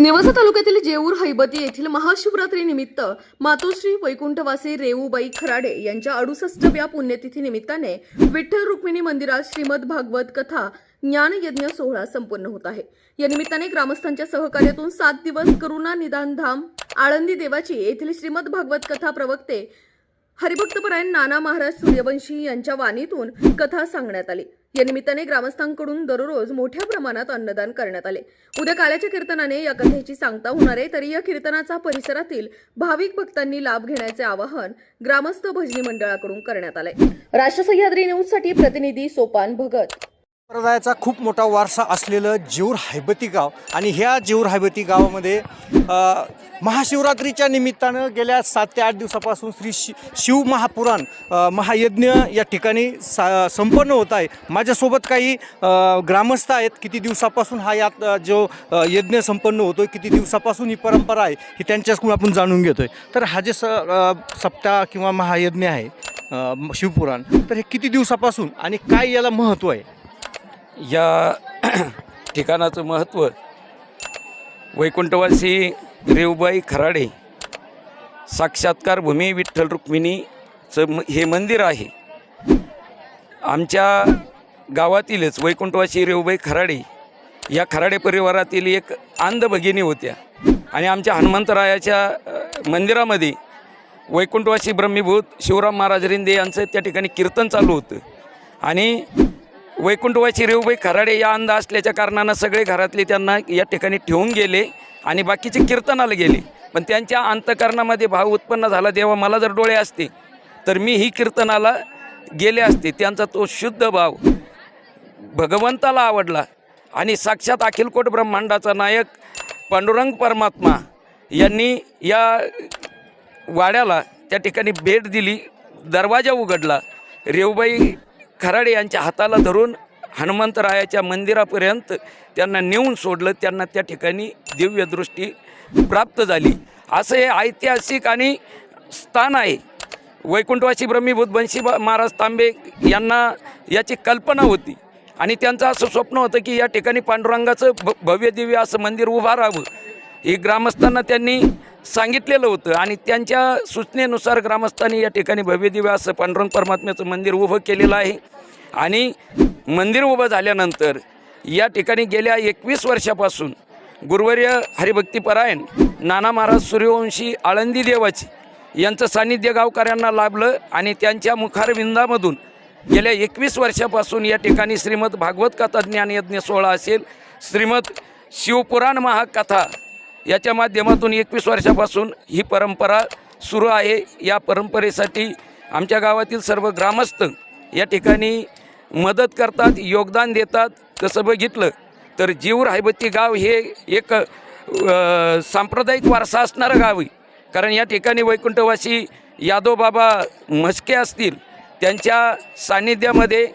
नेवासा तालुक्यातील जेऊर हैबती येथील महाशिवरात्री निमित्त मातोश्री वैकुंठवासी रेऊबाई खराडे यांच्या अडुसष्टव्या पुण्यतिथी निमित्ताने विठ्ठल रुक्मिणी मंदिरात श्रीमद भागवत कथा ज्ञानयज्ञ सोहळा संपन्न होत आहे. या निमित्ताने ग्रामस्थांच्या सहकार्यातून सात दिवस करुणा निदान धाम आळंदी देवाची येथील श्रीमद भागवत कथा प्रवक्ते हरिभक्तपरायण नाना महाराज सूर्यवंशी यांच्या वाणीतून कथा सांगण्यात आली. या निमित्ताने ग्रामस्थांकडून दररोज मोठ्या प्रमाणात अन्नदान करण्यात आले. उद्या काल्याच्या कीर्तनाने या कथेची सांगता होणार आहे. तरी या कीर्तनाचा परिसरातील भाविक भक्तांनी लाभ घेण्याचे आवाहन ग्रामस्थ भजनी मंडळाकडून करण्यात आले राष्ट्र सह्याद्री न्यूजसाठी प्रतिनिधी सोपान भगत. संप्रदायाचा खूप मोठा वारसा असलेलं जेऊर हैबती गाव आणि ह्या जेऊर हैबती गावामध्ये महाशिवरात्रीच्या निमित्तानं गेल्या सात ते आठ दिवसापासून श्री शि शिव महापुराण महायज्ञ या ठिकाणी सा संपन्न होत आहे. माझ्यासोबत काही ग्रामस्थ आहेत. किती दिवसापासून हा यात जो यज्ञ संपन्न होतो आहे किती दिवसापासून ही परंपरा आहे ही त्यांच्याकडून आपण जाणून घेतो आहे तर हा जे स सप्ताह किंवा महायज्ञ आहे शिवपुराण तर हे किती दिवसापासून आणि काय याला महत्त्व आहे? या ठिकाणाचं महत्त्व वैकुंठवासी रेवबाई खराडे साक्षात्कार भूमी विठ्ठल रुक्मिणीचं म हे मंदिर आहे. आमच्या गावातीलच वैकुंठवासी रेवबाई खराडे या खराडे परिवारातील एक आंध भगिनी होत्या. आणि आमच्या हनुमंतरायाच्या मंदिरामध्ये वैकुंठवासी ब्रह्मीभूत शिवराम महाराज रिंदे यांचं त्या ठिकाणी कीर्तन चालू होतं. आणि वैकुंठवासी रेवबाई खराडे या अंध असल्याच्या कारणानं सगळे घरातले त्यांना या ठिकाणी ठेवून गेले आणि बाकीचे कीर्तनाला गेले. पण त्यांच्या अंतकरणामध्ये भाव उत्पन्न झाला तेव्हा मला जर डोळे असते तर मी ही कीर्तनाला गेले असते. त्यांचा तो शुद्ध भाव भगवंताला आवडला. आणि साक्षात अखिलकोट ब्रह्मांडाचा नायक पांडुरंग परमात्मा यांनी या वाड्याला त्या ठिकाणी भेट दिली दरवाजा उघडला. रेवबाई खराडे यांच्या हाताला धरून हनुमंतरायाच्या मंदिरापर्यंत त्यांना नेऊन सोडलं. त्यांना त्या ठिकाणी दिव्यदृष्टी प्राप्त झाली. असं हे ऐतिहासिक आणि स्थान आहे. वैकुंठवासी ब्रह्मीभूत बंशी महाराज तांबे यांना याची कल्पना होती. आणि त्यांचं असं स्वप्न होतं की या ठिकाणी पांडुरंगाचं भ भव्य दिव्य असं मंदिर उभा राहावं. हे ग्रामस्थांना त्यांनी सांगितलेलं होतं आणि त्यांच्या सूचनेनुसार ग्रामस्थांनी या ठिकाणी भव्यदिव्या असं पांडुरंग परमात्म्याचं मंदिर उभं केलेलं आहे. आणि मंदिर उभं झाल्यानंतर या ठिकाणी गेल्या एकवीस वर्षापासून गुरुवर्य हरिभक्तीपरायण नाना महाराज सूर्यवंशी आळंदी देवाची यांचं सान्निध्य गावकऱ्यांना लाभलं आणि त्यांच्या मुखारविंदामधून गेल्या एकवीस वर्षापासून या ठिकाणी श्रीमद भागवत कथा ज्ञानयज्ञ सोहळा असेल. श्रीमद शिवपुराण महाकथा याच्या माध्यमातून एकवीस वर्षापासून ही परंपरा सुरू आहे. या परंपरेसाठी आमच्या गावातील सर्व ग्रामस्थ या ठिकाणी मदत करतात योगदान देतात. तसं बघितलं तर जीव रायबत्ती गाव हे एक सांप्रदायिक वारसा असणारं गाव आहे. कारण या ठिकाणी वैकुंठवासी यादव बाबा म्हस्के असतील त्यांच्या सान्निध्यामध्ये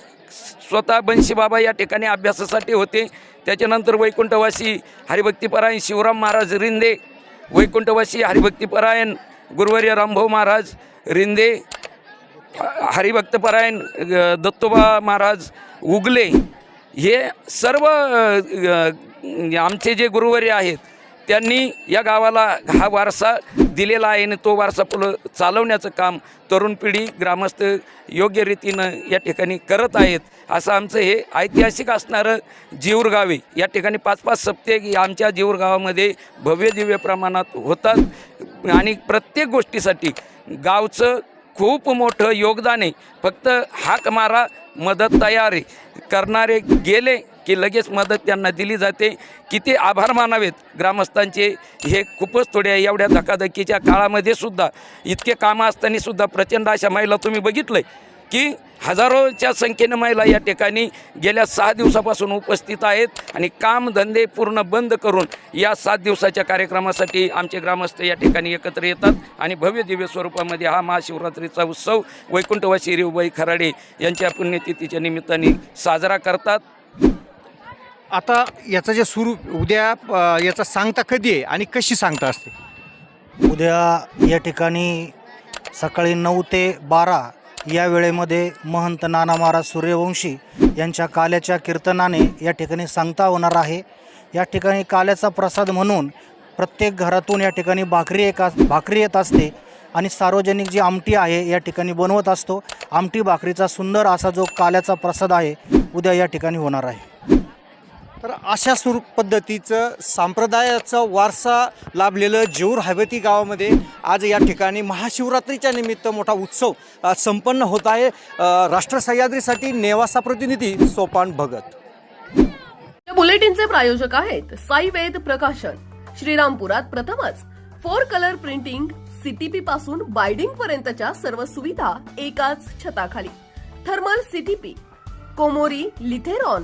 स्वतः बंशीबाबा या ठिकाणी अभ्यासासाठी होते. त्याच्यानंतर वैकुंठवासी हरिभक्तीपरायण शिवराम महाराज रिंदे वैकुंठवासी हरिभक्तीपरायण गुरुवर्य रामभाऊ महाराज रिंदे हरिभक्तपरायण दत्तोबा महाराज उगले हे सर्व आमचे जे गुरुवर्य आहेत त्यांनी या गावाला हा वारसा दिलेला आहे आणि तो वारसा पुढं चालवण्याचं काम तरुण पिढी ग्रामस्थ योग्य रीतीनं या ठिकाणी करत आहेत. असं आमचं हे ऐतिहासिक असणारं जीवर गावे या ठिकाणी पाच पाच सप्ते आमच्या जीवर गावामध्ये भव्य दिव्य प्रमाणात होतात. आणि प्रत्येक गोष्टीसाठी गावचं खूप मोठं योगदान आहे. फक्त हाक मारा मदत तयार आहे. करणारे गेले की लगेच मदत त्यांना दिली जाते. किती आभार मानावेत ग्रामस्थांचे. हे खूपच थोड्या एवढ्या धकाधकीच्या काळामध्ये सुद्धा इतके कामं असताना सुद्धा प्रचंड अशा महिला तुम्ही बघितलं की हजारोच्या संख्येनं महिला या ठिकाणी गेल्या सहा दिवसापासून उपस्थित आहेत आणि कामधंदे पूर्ण बंद करून या सात दिवसाच्या कार्यक्रमासाठी आमचे ग्रामस्थ या ठिकाणी एकत्र येतात आणि भव्य दिव्य स्वरूपामध्ये हा महाशिवरात्रीचा उत्सव वैकुंठवासी रिवबाई खराडे यांच्या पुण्यतिथीच्या निमित्ताने साजरा करतात. आता याचं जे सुरू उद्या अ, याचा सांगता कधी आहे आणि कशी सांगता असते? उद्या या ठिकाणी सकाळी नऊ ते बारा या वेळेमध्ये महंत नाना महाराज सूर्यवंशी यांच्या काल्याच्या कीर्तनाने या ठिकाणी सांगता होणार आहे. या ठिकाणी काल्याचा प्रसाद म्हणून प्रत्येक घरातून या ठिकाणी भाकरी एक भाकरी येत असते आणि सार्वजनिक जी आमटी आहे या ठिकाणी बनवत असतो. आमटी भाकरीचा सुंदर असा जो काल्याचा प्रसाद आहे उद्या या ठिकाणी होणार आहे. तर अशा स्वरूप पद्धतीचं सांप्रदायाचा वारसा लाभलेलं जेऊर हवेती गावामध्ये आज या ठिकाणी महाशिवरात्रीच्या निमित्त मोठा उत्सव संपन्न होत आहे. राष्ट्रसह्याद्रीसाठी राष्ट्र सह्याद्रीसाठी नेवासा प्रतिनिधी सोपान भगत. या बुलेटिनचे प्रायोजक आहेत साई वेद प्रकाशन. श्रीरामपुरात प्रथमच फोर कलर प्रिंटिंग सीटीपी पासून बायडिंग पर्यंतच्या सर्व सुविधा एकाच छताखाली. Thermal CTP Komori Lithrone